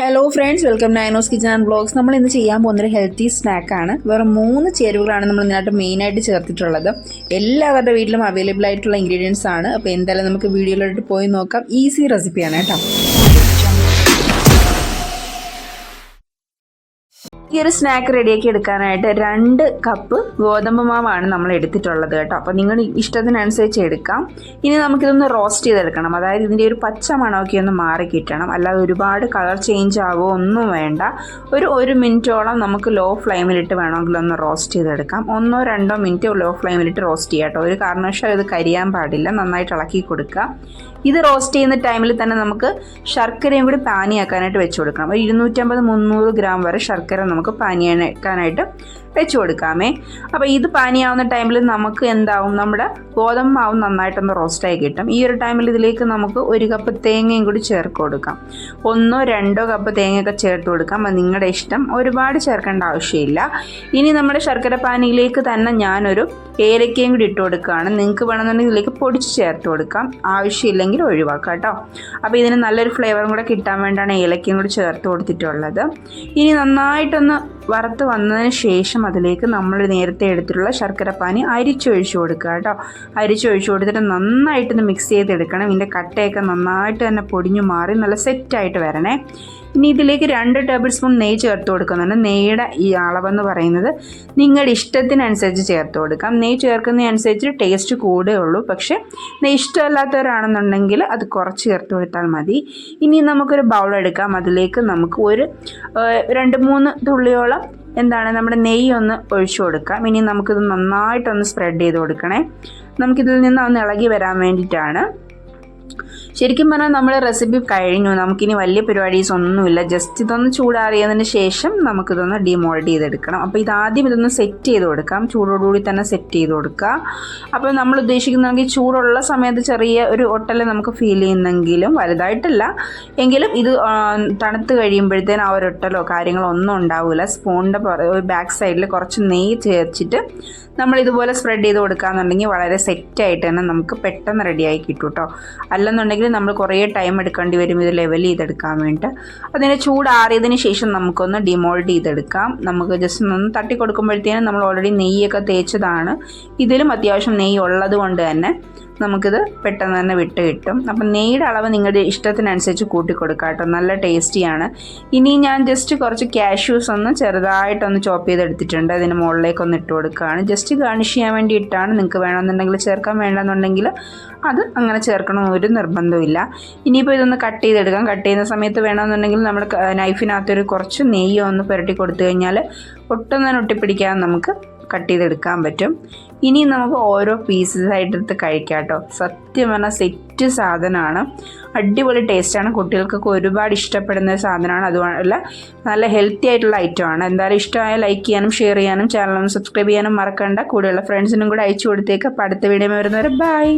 Hello friends welcome to Aino's kitchen and blogs നമ്മൾ ഇന്ന് ചെയ്യാൻ പോകുന്നൊരു ഹെൽത്തി സ്നാക്കാണ് വേറെ മൂന്ന് ചേരുവകളാണ് നമ്മൾ ഇതിനകത്ത് മെയിനായിട്ട് ചേർത്തിട്ടുള്ളത്. എല്ലാവരുടെ വീട്ടിലും അവൈലബിൾ ആയിട്ടുള്ള ഇൻഗ്രീഡിയൻസ് ആണ്. അപ്പോൾ എന്തായാലും നമുക്ക് വീഡിയോയിലോട്ട് പോയി നോക്കാം. ഈസി റെസിപ്പിയാണ് കേട്ടോ. ഈ ഒരു സ്നാക്ക് റെഡിയാക്കി എടുക്കാനായിട്ട് രണ്ട് കപ്പ് ഗോതമ്പ് മാവാണ് നമ്മൾ എടുത്തിട്ടുള്ളത് കേട്ടോ. അപ്പോൾ നിങ്ങൾ ഇഷ്ടത്തിനനുസരിച്ച് എടുക്കാം. ഇനി നമുക്കിതൊന്ന് റോസ്റ്റ് ചെയ്തെടുക്കണം. അതായത് ഇതിന്റെ ഒരു പച്ച മണമൊക്കെ ഒന്ന് മാറി കിട്ടണം. അല്ലാതെ ഒരുപാട് കളർ ചേഞ്ച് ആവുമോ ഒന്നും വേണ്ട. ഒരു ഒരു മിനിറ്റോളം നമുക്ക് ലോ ഫ്ലെയിമിലിട്ട് വേണമെങ്കിൽ ഒന്ന് റോസ്റ്റ് ചെയ്തെടുക്കാം. ഒന്നോ രണ്ടോ മിനിറ്റ് ലോ ഫ്ലെയിമിലിട്ട് റോസ്റ്റ് ചെയ്യാം കേട്ടോ. ഒരു കാരണവശാലും ഇത് കരിയാൻ പാടില്ല. നന്നായിട്ട് ഇളക്കി കൊടുക്കുക. ഇത് റോസ്റ്റ് ചെയ്യുന്ന ടൈമിൽ തന്നെ നമുക്ക് ശർക്കരയും കൂടി പാനിയാക്കാനായിട്ട് വെച്ച് കൊടുക്കണം. ഒരു ഇരുന്നൂറ്റമ്പത് മുന്നൂറ് ഗ്രാം വരെ ശർക്കര നമുക്ക് പാനിയാക്കാനായിട്ട് വെച്ച് കൊടുക്കാമേ. അപ്പോൾ ഇത് പാനിയാവുന്ന ടൈമിൽ നമുക്ക് എന്താവും? നമ്മുടെ ഗോതമ്പ് മാവ് നന്നായിട്ടൊന്ന് റോസ്റ്റായി കിട്ടും. ഈ ഒരു ടൈമിൽ ഇതിലേക്ക് നമുക്ക് ഒരു കപ്പ് തേങ്ങയും കൂടി ചേർത്ത് കൊടുക്കാം. ഒന്നോ രണ്ടോ കപ്പ് തേങ്ങയൊക്കെ ചേർത്ത് കൊടുക്കാം. അത് നിങ്ങളുടെ ഇഷ്ടം. ഒരുപാട് ചേർക്കേണ്ട ആവശ്യമില്ല. ഇനി നമ്മുടെ ശർക്കര പാനിയിലേക്ക് തന്നെ ഞാനൊരു ഏലക്കയും കൂടി ഇട്ട് കൊടുക്കുകയാണ്. നിങ്ങൾക്ക് വേണമെന്നുണ്ടെങ്കിൽ ഇതിലേക്ക് പൊടിച്ച് ചേർത്ത് കൊടുക്കാം. ആവശ്യമില്ലെങ്കിൽ ഒഴിവാക്കാം കേട്ടോ. അപ്പോൾ ഇതിന് നല്ലൊരു ഫ്ലേവറും കൂടെ കിട്ടാൻ വേണ്ടിയാണ് ഏലക്കയും കൂടി ചേർത്ത് കൊടുത്തിട്ടുള്ളത്. ഇനി നന്നായിട്ടൊന്ന് な。വറുത്ത് വന്നതിന് ശേഷം അതിലേക്ക് നമ്മൾ നേരത്തെ എടുത്തിട്ടുള്ള ശർക്കരപ്പാനി അരിച്ചൊഴിച്ചു കൊടുക്കുക കേട്ടോ. അരിച്ചൊഴിച്ചു കൊടുത്തിട്ട് നന്നായിട്ടൊന്ന് മിക്സ് ചെയ്തെടുക്കണം. ഇതിന്റെ കട്ടയൊക്കെ നന്നായിട്ട് തന്നെ പൊടിഞ്ഞു മാറി നല്ല സെറ്റായിട്ട് വരണേ. ഇനി ഇതിലേക്ക് രണ്ട് ടേബിൾ സ്പൂൺ നെയ്യ് ചേർത്ത് കൊടുക്കുന്നുണ്ട്. നെയ്യുടെ ഈ അളവെന്ന് പറയുന്നത് നിങ്ങളുടെ ഇഷ്ടത്തിനനുസരിച്ച് ചേർത്ത് കൊടുക്കാം. നെയ്യ് ചേർക്കുന്നതനുസരിച്ച് ടേസ്റ്റ് കൂടേ ഉള്ളൂ. പക്ഷേ നെയ്യ് ഇഷ്ടമല്ലാത്തവരാണെന്നുണ്ടെങ്കിൽ അത് കുറച്ച് ചേർത്ത് കൊടുത്താൽ മതി. ഇനി നമുക്കൊരു ബൗൾ എടുക്കാം. അതിലേക്ക് നമുക്ക് ഒരു രണ്ട് മൂന്ന് തുള്ളിയോളം എന്താണ് നമ്മുടെ നെയ്യ് ഒന്ന് ഒഴിച്ചു കൊടുക്കാം ഇനി നമുക്കിത് നന്നായിട്ടൊന്ന് സ്പ്രെഡ് ചെയ്ത് കൊടുക്കണേ. നമുക്കിതിൽ നിന്ന് ഒന്ന് ഇളകി വരാൻ വേണ്ടിയിട്ടാണ് ശരിക്കും പറഞ്ഞാൽ നമ്മൾ റെസിപ്പി കഴിഞ്ഞു. നമുക്കിനി വലിയ പരിപാടീസ് ഒന്നുമില്ല. ജസ്റ്റ് ഇതൊന്ന് ചൂടാറിയതിന് ശേഷം നമുക്കിതൊന്ന് ഡിമോൾഡ് ചെയ്തെടുക്കണം. അപ്പോൾ ഇതാദ്യം ഇതൊന്ന് സെറ്റ് ചെയ്ത് കൊടുക്കാം. ചൂടോടുകൂടി തന്നെ സെറ്റ് ചെയ്ത് കൊടുക്കുക. അപ്പോൾ നമ്മൾ ഉദ്ദേശിക്കുന്നെങ്കിൽ ചൂടുള്ള സമയത്ത് ചെറിയ ഒരു ഒട്ടൽ നമുക്ക് ഫീൽ ചെയ്യുന്നെങ്കിലും വലുതായിട്ടില്ല. എങ്കിലും ഇത് തണുത്ത് കഴിയുമ്പോഴത്തേനും ആ ഒരു ഒട്ടലോ കാര്യങ്ങളോ ഒന്നും ഉണ്ടാവില്ല സ്പൂണിന്റെ ബാക്ക് സൈഡിൽ കുറച്ച് നെയ്യ് ചേർച്ചിട്ട് നമ്മൾ ഇതുപോലെ സ്പ്രെഡ് ചെയ്ത് കൊടുക്കുകയെന്നുണ്ടെങ്കിൽ വളരെ സെറ്റായിട്ട് തന്നെ നമുക്ക് പെട്ടെന്ന് റെഡിയായി കിട്ടും കേട്ടോ അല്ലെന്നുണ്ടെങ്കിൽ നമ്മൾ കുറേ ടൈം എടുക്കേണ്ടി വരും ഇത് ലെവൽ ചെയ്തെടുക്കാൻ വേണ്ടിയിട്ട്. അതിന് ചൂടാറിയതിന് ശേഷം നമുക്കൊന്ന് ഡിമോൾഡ് ചെയ്തെടുക്കാം. നമുക്ക് ജസ്റ്റ് ഒന്ന് തട്ടി കൊടുക്കുമ്പോഴത്തേനും നമ്മൾ ഓൾറെഡി നെയ്യൊക്കെ തേച്ചതാണ്. ഇതിലും അത്യാവശ്യം നെയ്യ് ഉള്ളത് കൊണ്ട് തന്നെ നമുക്കിത് പെട്ടെന്ന് തന്നെ വിട്ട് കിട്ടും. അപ്പം നെയ്യുടെ അളവ് നിങ്ങളുടെ ഇഷ്ടത്തിനനുസരിച്ച് കൂട്ടി കൊടുക്കുക കേട്ടോ. നല്ല ടേസ്റ്റിയാണ്. ഇനി ഞാൻ ജസ്റ്റ് കുറച്ച് കാഷ്യൂസ് ഒന്ന് ചെറുതായിട്ടൊന്ന് ചോപ്പ് ചെയ്തെടുത്തിട്ടുണ്ട്. അതിന് മുകളിലേക്ക് ഒന്ന് ഇട്ട് കൊടുക്കുകയാണ്. ജസ്റ്റ് ഗാർണിഷ് ചെയ്യാൻ വേണ്ടി ഇട്ടാണ് നിങ്ങൾക്ക് വേണമെന്നുണ്ടെങ്കിൽ ചേർക്കാൻ വേണ്ടെന്നുണ്ടെങ്കിൽ അത് അങ്ങനെ ചേർക്കണം ഒരു നിർബന്ധമില്ല ഇനിയിപ്പോൾ ഇതൊന്ന് കട്ട് ചെയ്തെടുക്കാം. കട്ട് ചെയ്യുന്ന സമയത്ത് വേണമെന്നുണ്ടെങ്കിൽ നമ്മൾ നൈഫിനകത്തൊരു കുറച്ച് നെയ്യ് ഒന്ന് പുരട്ടി കൊടുത്തു കഴിഞ്ഞാൽ ഒട്ടും തന്നെ ഒട്ടിപ്പിടിക്കാതെ നമുക്ക് കട്ട് ചെയ്തെടുക്കാൻ പറ്റും. ഇനി നമുക്ക് ഓരോ പീസസ് ആയിട്ട് എടുത്ത് കഴിക്കാം കേട്ടോ സത്യം പറഞ്ഞാൽ സെറ്റ് സാധനമാണ് അടിപൊളി ടേസ്റ്റാണ് കുട്ടികൾക്കൊക്കെ ഒരുപാട് ഇഷ്ടപ്പെടുന്ന സാധനമാണ്. അതുപോലെ നല്ല ഹെൽത്തി ആയിട്ടുള്ള ഐറ്റം ആണ്. എന്തായാലും ഇഷ്ടമായ ലൈക്ക് ചെയ്യാനും ഷെയർ ചെയ്യാനും ചാനൽ സബ്സ്ക്രൈബ് ചെയ്യാനും മറക്കണ്ട. കൂടെയുള്ള ഫ്രണ്ട്സിനും കൂടെ അയച്ചു കൊടുത്തേക്ക്. അപ്പോൾ അടുത്ത വീഡിയോ വരുന്നവരെ ബൈ